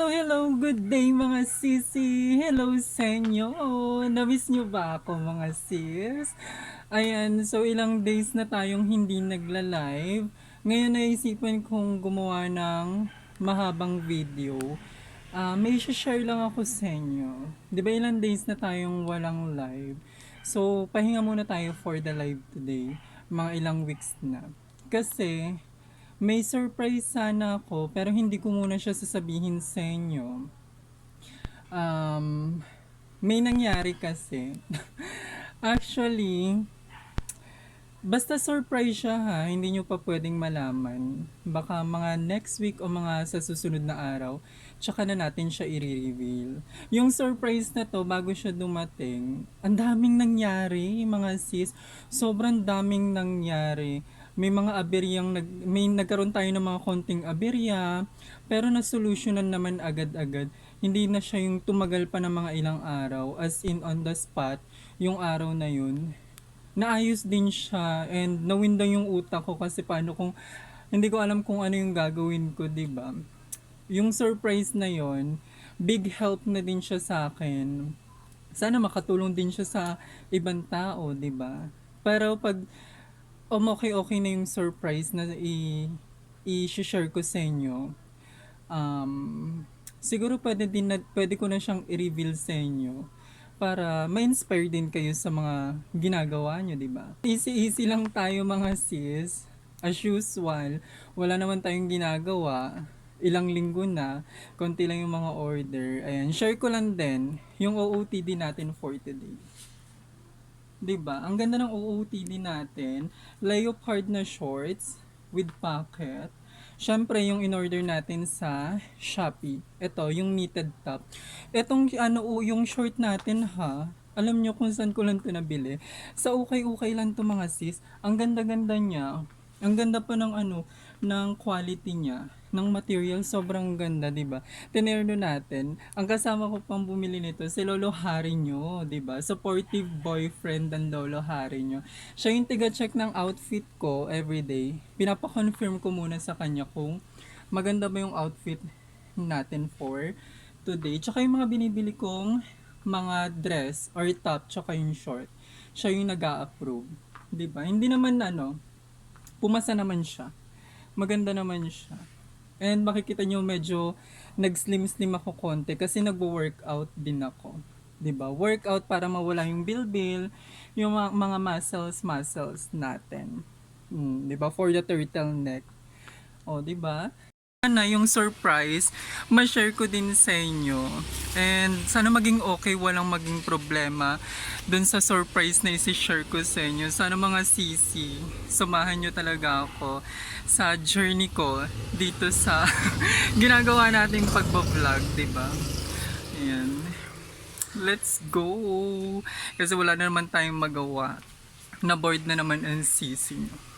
Hello, hello, good day mga sisi. Hello sa inyo. Namiss nyo ba ako mga sis? Ayan, so ilang days na tayong hindi nagla-live. Ngayon naisipan kong gumawa ng mahabang video. Ah, may share lang ako sa inyo. Di ba ilang days na tayong walang live? So, pahinga muna tayo for the live today. Mga ilang weeks na. Kasi, may surprise sana ako, pero hindi ko muna siya sasabihin sa inyo. Um, may nangyari kasi. Actually, basta surprise siya ha, hindi nyo pa pwedeng malaman. Baka mga next week o mga sa susunod na araw, tsaka na natin siya i-reveal. Yung surprise na to, bago siya dumating, ang daming nangyari, mga sis. Sobrang daming nangyari may mga aberyang nag, may nagkaroon tayo ng mga konting aberya pero na-solutionan naman agad-agad. Hindi na siya yung tumagal pa ng mga ilang araw as in on the spot yung araw na yun. Naayos din siya and nawinda yung utak ko kasi paano kung hindi ko alam kung ano yung gagawin ko 'di ba? Yung surprise na yon big help na din siya sa akin. Sana makatulong din siya sa ibang tao 'di ba? Pero pag um, okay okay na yung surprise na i i-share ko sa inyo. Um, siguro pwede din na, pwede ko na siyang i-reveal sa inyo para ma-inspire din kayo sa mga ginagawa nyo, di ba? Easy-easy lang tayo mga sis. As usual, wala naman tayong ginagawa. Ilang linggo na, konti lang yung mga order. Ayan, share ko lang din yung OOTD natin for today. 'Di ba? Ang ganda ng OOTD natin, leopard na shorts with pocket. Syempre, yung in-order natin sa Shopee. Ito, yung knitted top. Etong ano, yung short natin ha, alam nyo kung saan ko lang ito nabili. Sa ukay-ukay lang to mga sis. Ang ganda-ganda niya. Ang ganda pa ng ano, ng quality niya ng material sobrang ganda, 'di ba? Tinerno natin. Ang kasama ko pang bumili nito si Lolo Harry nyo, 'di ba? Supportive boyfriend ng Lolo Harry nyo. Siya yung tiga-check ng outfit ko everyday. Pinapa-confirm ko muna sa kanya kung maganda ba yung outfit natin for today. Tsaka yung mga binibili kong mga dress or top tsaka yung short. Siya yung nag-a-approve. 'Di ba? Hindi naman ano, pumasa naman siya. Maganda naman siya. And makikita nyo medyo nag-slim-slim ako konti kasi nagwo-workout din ako. 'Di ba? Workout para mawala yung bilbil, yung mga, mga muscles muscles natin. Mm, 'di ba? For the turtleneck. O, 'di ba? Na yung surprise, ma-share ko din sa inyo. And sana maging okay, walang maging problema dun sa surprise na isi-share ko sa inyo. Sana mga sisi, samahan nyo talaga ako sa journey ko dito sa ginagawa nating pagbablog, ba? Ayan. Let's go! Kasi wala na naman tayong magawa. Na bored na naman ang sisi nyo.